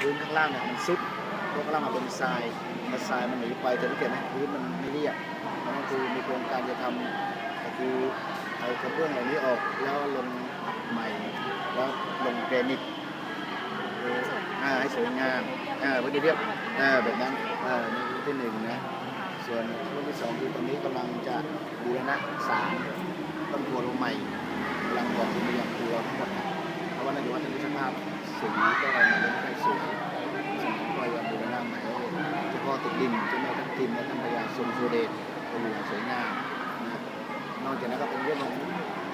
พื้นข้างล่างเนี่ยมันซุดเพราะข้างล่างมันเป็นทรายพอทรายมันหนีไปจะสังเกตไหมพื้นมันไม่เรียบนั่นคือมีโครงการจะทำก็คือเอากระเบื้องเหล่านี้ออกแล้วลงอัดใหม่แล้วลงแกรนิตคืออ่าให้สวยงามอ่าเพื่อเรียบอ่าแบบนั้นอ่านี่คือที่หนึ่งนะส่วนรุ่นที่สองคือตอนนี้กำลังจะบูรณะสารต้นทัวลงใหม่กำลังบอกคุณไปยังตัวทั้งหมดนะเพราะว่าในจังหวัดนี้สภาพสีก็อะไรมาไม่ค่อยสวยฉะนั้นก็ยังบูรณะใหม่ให้ เฉพาะติดดินเจ้าแม่ทัพทิมและท่านพญาทรงสุเดชเป็นอย่างสวยงามนะนอกจากนั้นก็เป็นเรื่องของ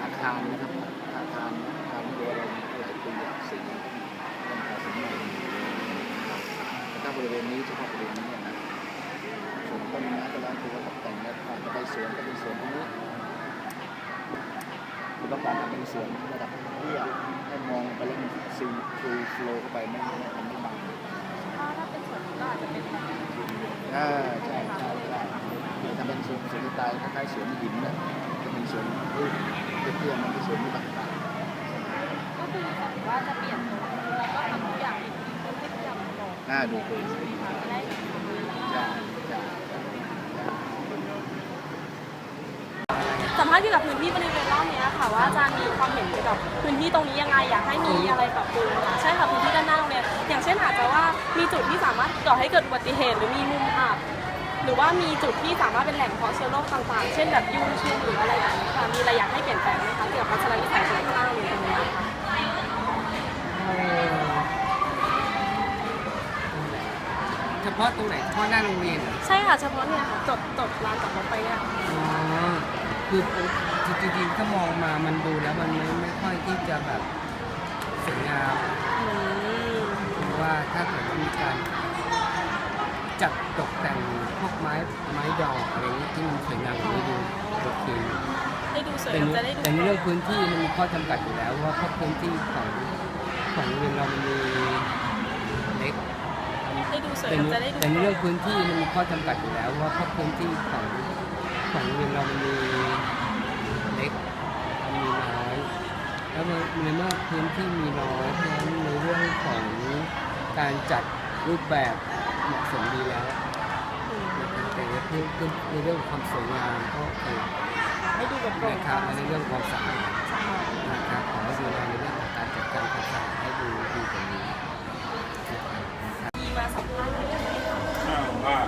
อาคารนะครับอาคารอาคารที่เราหลายปีอะสีต้องทาสีใหม่นะครับแต่ถ้าบริเวณนี้เฉพาะบริเวณนี้นะส่วนต้นไม้ก็แล้วคือว่าตกแต่งแล้วผ่านไปสวนก็เป็นสวนตรงนี้คือต้องการทำเป็นสวนระดับเตี้ยให้มองไปแล้วมันซีฟูโฟลเข้าไปไม่ไม่มันไม่บัง ถ้าถ้าเป็นส่วนนี้ก็อาจจะเป็นแบบ อ่าใช่ใช่ใช่เดี๋ยวทำเป็นสวนสวนสไตล์คล้ายๆสวนหินนะจะเป็นสวนพืชเตี้ยๆมันเป็นสวนที่บังตาก็คือว่าจะเปลี่ยนแล้วก็ทำทุกอย่างให้ให้ทุกอย่างลงน่าดูเป็นจะได้แบบนี้ใช่ใช่สัมภาษณ์เกี่ยวกับพื้นที่บริเวณ ค่ะว่าอาจารย์มีความเห็นเกี่ยวกับพื้นที่ตรงนี้ยังไงอยากให้มีอะไรปรับปรุงค่ะใช่ค่ะพื้นที่ด้านหน้าโรงเรียนอย่างเช่นอาจจะว่ามีจุดที่สามารถก่อให้เกิดอุบัติเหตุหรือมีมุมอับหรือว่ามีจุดที่สามารถเป็นแหล่งเพาะเชื้อโรคต่างๆ เช่นแบบยุงชุมหรืออะไรแบบนี้ค่ะมีอะไรอยากให้เปลี่ยนแปลงไหมคะเกี่ยวกับทัศนวิสัยของข้างล่างโรงเรียนตรงนี้ค่ะเฉพาะตรงไหนเฉพาะหน้าโรงเรียนเหรอใช่ค่ะเฉพาะเนี่ยค่ะจดจดลานจอดรถไปเนี่ยอ๋อคือ จริงๆถ้ามองมามันดูแล้วมันไม่ไม่ค่อยที่จะแบบสวยงามเพราะว่าถ้าเกิดว่ามีการจัดตกแต่งพวกไม้ไม้ดอกอะไรเงี้ยที่มันสวยงามไม่ดูโอเคให้ดูสวยแต่งามจะได้ดูแต่ในเรื่องพื้นที่มันมีข้อจำกัดอยู่แล้วว่าเพราะพื้นที่ของของเรียนเรามันมีเล็กให้ดูสวยแต่ในจะได้ดูแต่ในเรื่องพื้นที่มันมีข้อจำกัดอยู่แล้วว่าเพราะพื้นที่ของของเรียนเรามันมี ในในเมื่อพื้นที่มีน้อยเพราะฉะนั้นในเรื่องของการจัดรูปแบบเหมาะสมดีแล้วอืมแต่ในเรื่องในเรื่องความสวยงามก็โอเคให้ดูแบบโปร่งนะครับและในเรื่องความสะอาดสะอาดนะครับขอให้ดูแลในเรื่องของการจัดการความสะอาดให้ดูดีกว่านี้นะครับมีมาสัมภาษณ์เลยได้ไหมคะอ้าวว่า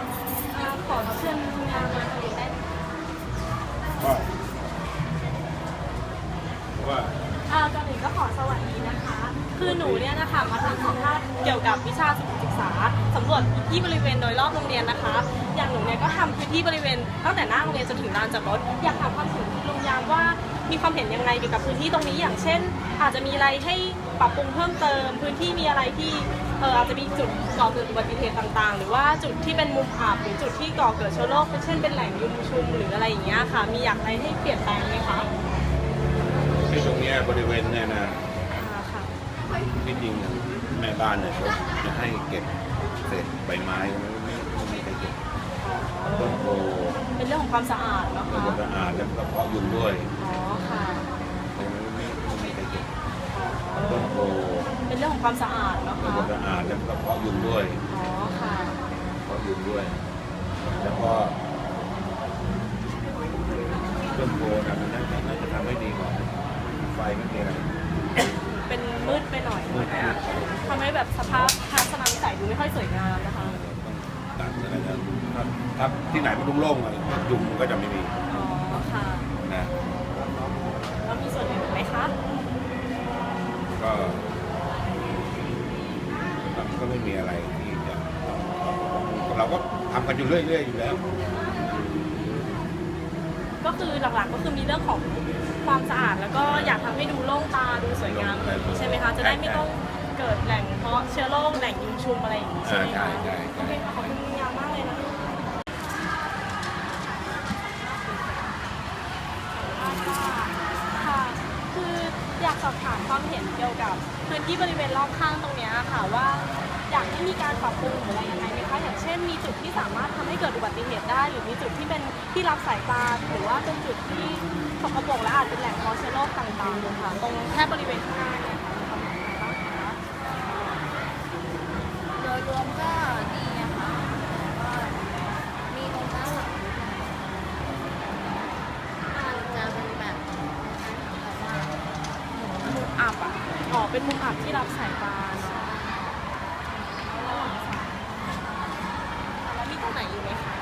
อ่าขอเชิญงานมาคุยได้ไหม นะคะมาทำสัมภาษณ์เกี่ยวกับวิชาศึกษาสำรวจพื้นที่บริเวณโดยรอบโรงเรียนนะคะ อย่างหนูเนี่ยก็ทำพื้นที่บริเวณตั้งแต่หน้าโรงเรียนจนถึงลานจอดรถอยากถามความเห็นคุณลุงยามว่ามีความเห็นยังไงเกี่ยวกับพื้นที่ตรงนี้อย่างเช่น อาจจะมีอะไรให้ปรับปรุงเพิ่มเติม พื้นที่มีอะไรที่เอออาจจะมีจุดก่อเกิดอุบัติเหตุต่างๆ หรือว่าจุดที่เป็นมุมอับหรือจุดที่ก่อเกิดเชื้อโรคเช่นเป็นแหล่งยุงชุมหรืออะไรอย่างเงี้ยค่ะ มีอยากอะไรให้เปลี่ยนแปลงไหมคะที่ตรงเนี้ยบริเวณเนี่ยนะ ที่จริงเนี่ยแม่บ้านเนี่ยเขาจะให้เก็บเศษใบไม้ไม่ไม่ไม่มีใครเก็บต้นโพเป็นเรื่องของความสะอาดเนาะต้นคะโพสะอาดแล้วก็เพาะยุงด้วยอ๋อค่ะไม่ไม่ไม่มีใครเก็บต้นโพเป็นเรื่องของความสะอาดเนาะต้นคะโพสะอาดแล้วก็เพาะยุงด้วยอ๋อค่ะเพาะยุงด้วย แล้วก็ต้นโพนะมันน่าจะน่าจะทำให้ดีกว่าไฟไม่มีอะไรเป็น มืดไปหน่อยมืดมืดทำให้แบบสภาพทัศนวิสัยดูไม่ค่อยสวยงามนะคะตัดอะไรนะถ้าถ้าที่ไหนมันโล่งๆอะยุงมันก็จะไม่มีอ๋อค่ะนะแล้วมีส่วนอื่นไหมคะก็ก็ไม่มีอะไรที่จะเราก็ทำกันอยู่เรื่อยๆอยู่แล้ว ก็คือหลักๆก็คือมีเรื่องของความสะอาด แล้วก็อยากทำให้ดูโล่งตาดูสวยงามใช่ไหมคะ จะได้ไม่ต้องเกิดแหล่งเพาะเชื้อโรคแหล่งยุงชุมอะไรอย่างนี้ใช่ไหมคะโอเคค่ะขอบคุณคุณยามมากเลยนะคะค่ะ คืออยากสอบถามความเห็นเกี่ยวกับพื้นที่บริเวณรอบข้างตรงเนี้ยค่ะว่าอยากให้มีการปรับปรุงหรืออะไรยังไงไหมคะอย่างเช่น มีจุดที่สามารถทำให้เกิดอุบัติเหตุได้ หรือมีจุดที่เป็นที่รับสายตาหรือว่าเป็นจุดที่สกปรกและอาจเป็นแหล่งเพาะเชื้อโรคต่างๆเลยค่ะตรงแค่บริเวณข้างหน้าเนี่ยค่ะมีความเห็นยังไงบ้างคะรวมก็ดีอะค่ะแต่ก็มีตรงด้านหลังนิดหน่อยมันจะเป็นแบบแบบว่า มุมอับอะ อ๋อ เป็นมุมอับที่รับสายตาเนาะแล้วมีตรงไหนอยู่ไหมคะ